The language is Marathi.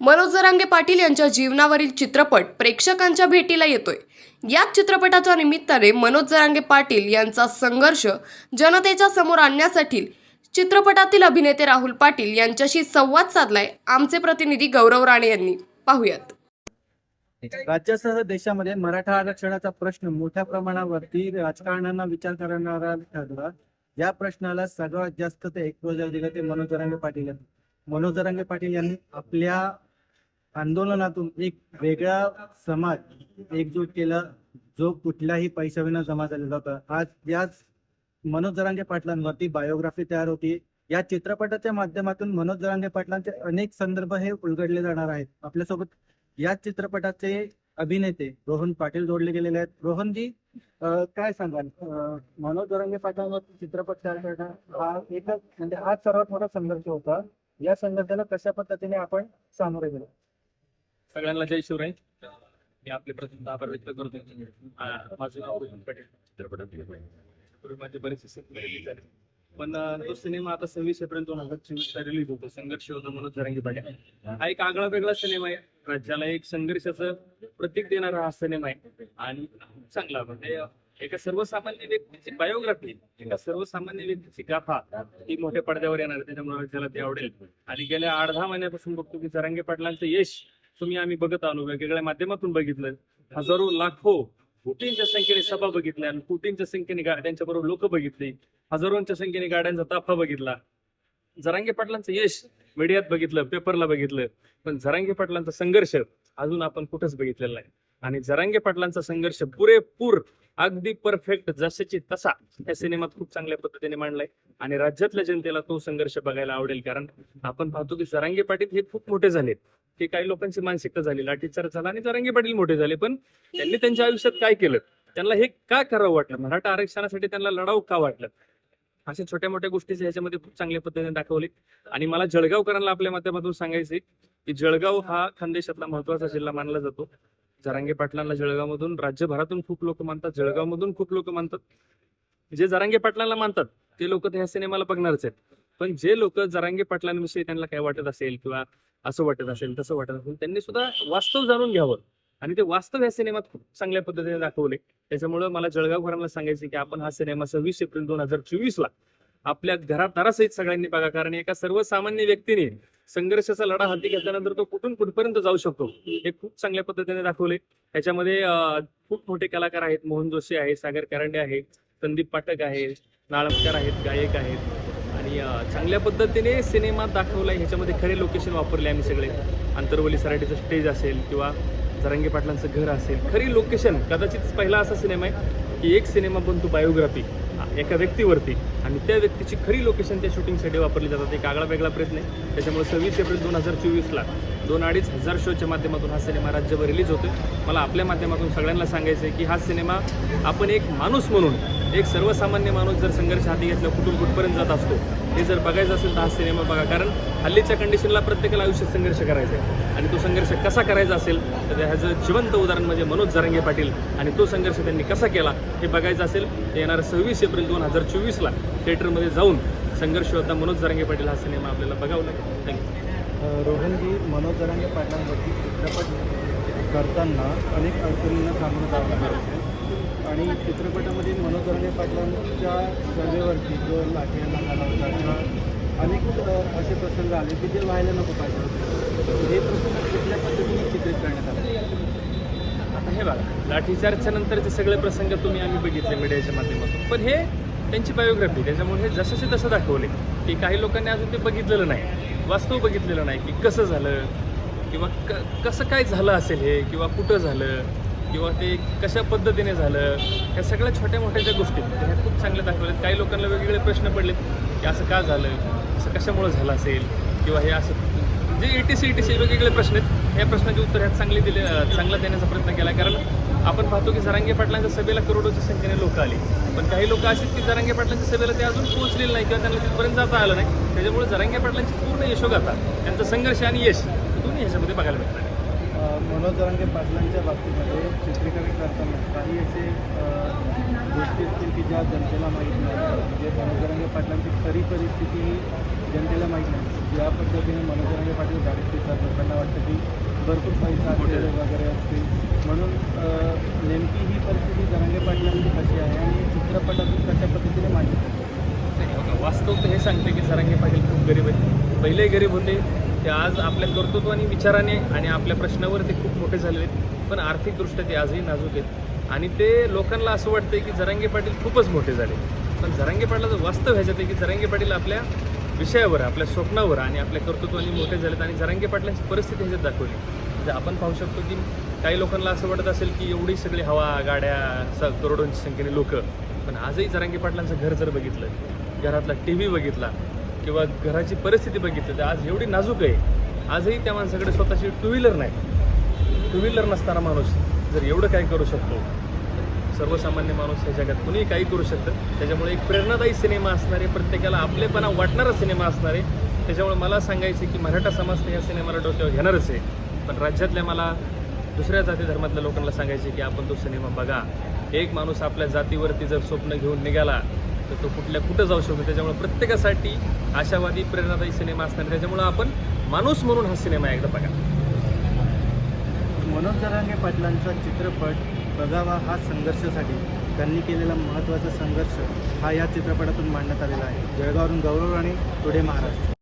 मनोज जरांगे पाटील यांच्या जीवनावरील चित्रपट प्रेक्षकांच्या भेटीला येतोय. या चित्रपटाच्या निमित्ताने मनोज जरांगे पाटील यांचा संघर्ष जनतेच्या समोर आणण्यासाठी चित्रपटातील अभिनेते राहुल पाटील यांच्याशी संवाद साधलाय. आमचे प्रतिनिधी गौरव राणे यांनी. पाहूयात. राज्यासह देशामध्ये मराठा आरक्षणाचा प्रश्न मोठ्या प्रमाणावरती राजकारण्यांना विचार करणारा ठरला. या प्रश्नाला सर्वात जास्त ते एक्सपोजर दिलं ते मनोज जरांगे पाटील यांनी मनोज जरांगे पाटील यांनी आपल्या आंदोलनातून एक वेगळा समाज एकजूट केला जो कुठल्याही पैशाविना जमा झालेला होता. आज याच मनोज जरांगे पाटलांवरती बायोग्राफी तयार होती. या चित्रपटाच्या माध्यमातून मनोज जरांगे पाटलांचे अनेक संदर्भ हे उलगडले जाणार आहेत. आपल्यासोबत या चित्रपटाचे अभिनेते रोहन पाटील जोडले गेलेले आहेत. रोहनजी काय सांगाल? मनोज जरांगे पाटलांवर चित्रपट तयार करणं हा एकच म्हणजे हा सर्वात मोठा संघर्ष होता. या संघर्षाला कशा पद्धतीने आपण सामोरे गेलो? सगळ्यांना जय शिवराय. मी आपले प्रथम आभार व्यक्त करतो माझं नाव पटेल. चित्रपटात माझे बरेचसे पण तो सिनेमा आता सव्वीस एप्रिल दोन हजार चोवीस ला रिलीज होतो. संघर्ष होतो म्हणून जरांगी पाटील हा एक आगळा वेगळा सिनेमा आहे. राज्याला एक संघर्षाचं प्रतीक देणारा हा सिनेमा आहे. आणि चांगला म्हणजे एका सर्वसामान्य व्यक्तीची बायोग्राफी एका सर्वसामान्य व्यक्तीची गाथा ही मोठ्या पडद्यावर येणार त्याच्यामुळे त्याला ते आवडेल. आणि गेल्या आठ दहा महिन्यापासून बघतो की जरांगे पाटलांचं यश तुम्ही आम्ही बघत आलो वेगवेगळ्या माध्यमातून बघितलं. हजारो लाखो कोटींच्या संख्येने सभा बघितल्या आणि कोटींच्या संख्येने गाड्यांच्या बरोबर लोक बघितली. हजारोंच्या संख्येने गाड्यांचा ताफा बघितला. जरांगे पाटलांचं यश मीडियात बघितलं पेपरला बघितलं. पण जरांगे पाटलांचा संघर्ष अजून आपण कुठंच बघितलेला आहे आणि जरांगे पाटलांचा संघर्ष पुरेपूर अगदी परफेक्ट जशाची तसा या सिनेमात खूप चांगल्या पद्धतीने मांडलाय. आणि राज्यातल्या जनतेला तो संघर्ष बघायला आवडेल. कारण आपण पाहतो की जरांगे पाटील हे खूप मोठे झालेत. की काही लोकांची मानसिकता झाली लाठीचार्ज झाला आणि जरांगे पाटील मोठे झाले. पण त्यांनी त्यांच्या आयुष्यात काय केलं? त्यांना हे का करावं वाटलं? मराठा आरक्षणासाठी त्यांना लढाऊ का वाटलं? अशा छोट्या मोठ्या गोष्टी ह्याच्यामध्ये खूप चांगल्या पद्धतीने दाखवली. आणि मला जळगावकरांना आपल्या माध्यमातून सांगायचे की जळगाव हा खानदेशातला महत्त्वाचा जिल्हा मानला जातो. जरांगे पाटलांना जळगावमधून राज्यभरातून खूप लोक मानतात जळगावमधून खूप लोक मानतात. जे जरांगे पाटलांना मानतात ते लोक त्या सिनेमाला बघणारच आहेत. पण जे लोक जरांगे पाटलांविषयी त्यांना काय वाटत असेल किंवा असं वाटत असेल तसं वाटत असेल त्यांनी सुद्धा वास्तव जाणून घ्यावं. आणि ते वास्तव या सिनेमात खूप चांगल्या पद्धतीने दाखवले. त्याच्यामुळे मला जळगावकरांना सांगायचं की आपण हा सिनेमा सव्वीस एप्रिल दोन हजार चोवीस ला आपल्या घरात दारासहित सगळ्यांनी बघा कारण एका सर्वसामान्य व्यक्तीने संघर्षाचा लढा हाती घेतल्यानंतर तो कुठून कुठपर्यंत जाऊ शकतो हे खूप चांगल्या पद्धतीने दाखवले. त्याच्यामध्ये खूप मोठे कलाकार आहेत मोहन जोशी आहे सागर करंडे आहे संदीप पाठक आहे नाळमकर आहेत गायक आहेत. आणि चांगल्या पद्धतीने सिनेमा आहे ह्याच्यामध्ये खरे लोकेशन वापरले आम्ही सगळे. आंतरवली सराठीचं स्टेज असेल किंवा जरांगे पाटलांचं घर असेल. खरी लोकेशन कदाचित पहिला असा सिनेमा आहे की एक सिनेमा बनतो बायोग्राफी एका व्यक्तीवरती. आणि त्या व्यक्तीची खरी लोकेशन त्या शूटिंगसाठी वापरली जातात. एक आगळा वेगळा प्रयत्न आहे. त्याच्यामुळे सव्वीस एप्रिल दोन हजार चोवीसला दोन अडीच हजार शोच्या माध्यमातून हा सिनेमा राज्यभर रिलीज होतोय. मला आपल्या माध्यमातून सगळ्यांना सांगायचं आहे की हा सिनेमा आपण एक माणूस म्हणून एक सर्वसामान्य माणूस जर संघर्ष हाती घेतला कुठून कुठपर्यंत जात असतो? हे जर बघायचं असेल तर हा सिनेमा बघा. कारण हल्लीच्या कंडिशनला प्रत्येकाला आयुष्यात संघर्ष करायचा आहे. आणि तो संघर्ष कसा करायचा असेल तर ह्याचं जिवंत उदाहरण म्हणजे मनोज जरांगे पाटील आणि तो संघर्ष त्यांनी कसा केला हे बघायचं असेल ते येणारं सव्वीस एप्रिल दोन हजार चोवीसला थिएटरमध्ये जाऊन संघर्ष होता मनोज जरांगे पाटील हा सिनेमा आपल्याला बघावं लागेल थँक्यू रोहनजी मनोज जरांगे पाटलांवरती चित्रपट करताना अनेक अडचणींना सामोरं जावं लागतं आणि चित्रपटामध्ये मनोधरणे पाटलांच्या सर्वेवरती जो लाठीला झाला होता किंवा अनेक असे प्रसंग आले की जे व्हायला नको पाहिजे होते. हे प्रसंग कुठल्या पद्धतीने चित्रित करण्यात आले? आता हे बघा लाठीचार्जच्या नंतरचे सगळे प्रसंग तुम्ही आम्ही बघितले मीडियाच्या माध्यमातून. पण हे त्यांची बायोग्राफी त्याच्यामुळे हे जसंचे तसं दाखवले की काही लोकांनी अजून ते बघितलेलं नाही. वास्तव बघितलेलं नाही की कसं झालं किंवा क कसं काय झालं असेल हे किंवा कुठं झालं. किंवा ते कशा पद्धतीने झालं ह्या सगळ्या छोट्या मोठ्या ज्या गोष्टी आहेत, ह्या खूप चांगल्या दाखवल्यात. काही लोकांना वेगवेगळे प्रश्न पडलेत की असं का झालं? असं कशामुळं झालं असेल? किंवा हे असं जे E T C E T C वेगवेगळे प्रश्न आहेत ह्या प्रश्नाचे उत्तर ह्यात चांगले दिले चांगला देण्याचा प्रयत्न केला. कारण आपण पाहतो की जरांगे पाटलांच्या सभेला करोडोच्या संख्येने लोक आली. पण काही लोक अशी की जरांगे पाटलांच्या सभेला ते अजून पोहोचलेले नाही किंवा त्यांना तिथपर्यंत जाता आलं नाही. त्याच्यामुळे जरांगे पाटलांची पूर्ण यशोगाथा त्यांचा संघर्ष आणि यश दोन्ही ह्याच्यामध्ये बघायला मिळतात मनोज जरांगे पाटलांच्या बाबतीमध्ये चित्रीकरण करताना काही असे गोष्टी असतील की ज्या जनतेला माहीत नाही. म्हणजे मनोज जरांगे पाटलांची खरी परिस्थिती ही जनतेला माहीत नाही. ज्या पद्धतीने मनोज जरांगे पाटील गाडीत फिरतात लोकांना वाटतं की भरपूर पैसा वगैरे असतील. म्हणून नेमकी ही परिस्थिती जरांगे पाटलांची कशी आहे आणि चित्रपटातून कशा पद्धतीने मांडली? वास्तव तर हे सांगते की सरांगे पाटील खूप गरीब आहेत. पहिलेही गरीब होते ते आज आपल्या कर्तृत्व आणि विचाराने आणि आपल्या प्रश्नावर ते खूप मोठे झाले आहेत. पण आर्थिकदृष्ट्या ते आजही नाजूक आहेत. आणि ते लोकांना असं वाटतं की जरांगे पाटील खूपच मोठे झाले पण जरांगे पाटलाचं वास्तव ह्याच्यात आहे की जरांगे पाटील आपल्या विषयावर आपल्या स्वप्नावर आणि आपल्या कर्तृत्वाने मोठे झालेत आणि जरांगे पाटलांची परिस्थिती ह्याच्यात दाखवली म्हणजे आपण पाहू शकतो की काही लोकांना असं वाटत असेल की एवढी सगळी हवा गाड्या स करोडोंची संख्येने लोक. पण आजही जरांगे पाटलांचं घर जर बघितलं घरातला टी व्ही बघितला किंवा घराची परिस्थिती बघितली तर आज एवढी नाजूक आहे. आजही त्या माणसाकडे स्वतःची टू व्हीलर नाही. टू व्हीलर नसताना माणूस जर एवढं काय करू शकतो? सर्वसामान्य माणूस ह्या जगात कुणीही काही करू शकतं. त्याच्यामुळे एक प्रेरणादायी सिनेमा असणारे प्रत्येकाला आपलेपणा वाटणारा सिनेमा असणार. आहे त्याच्यामुळे मला सांगायचं की मराठा समाज या सिनेमाला डोक्यावर घेणारच आहे. पण राज्यातल्या मला दुसऱ्या जाती धर्मातल्या लोकांना सांगायचे की आपण तो सिनेमा बघा. एक माणूस आपल्या जातीवरती जर स्वप्न घेऊन निघाला तर तो कुठल्या कुठं जाऊ शकतो? त्याच्यामुळे प्रत्येकासाठी आशावादी प्रेरणादायी सिनेमा असणार. त्याच्यामुळे आपण माणूस म्हणून हा सिनेमा एकदा बघा. मनोज जरांगे पाटलांचा चित्रपट बघावा हा संघर्षासाठी. त्यांनी केलेला महत्त्वाचा संघर्ष हा या चित्रपटातून मांडण्यात आलेला आहे. जळगावरून गौरव राणे पुढे महाराष्ट्र.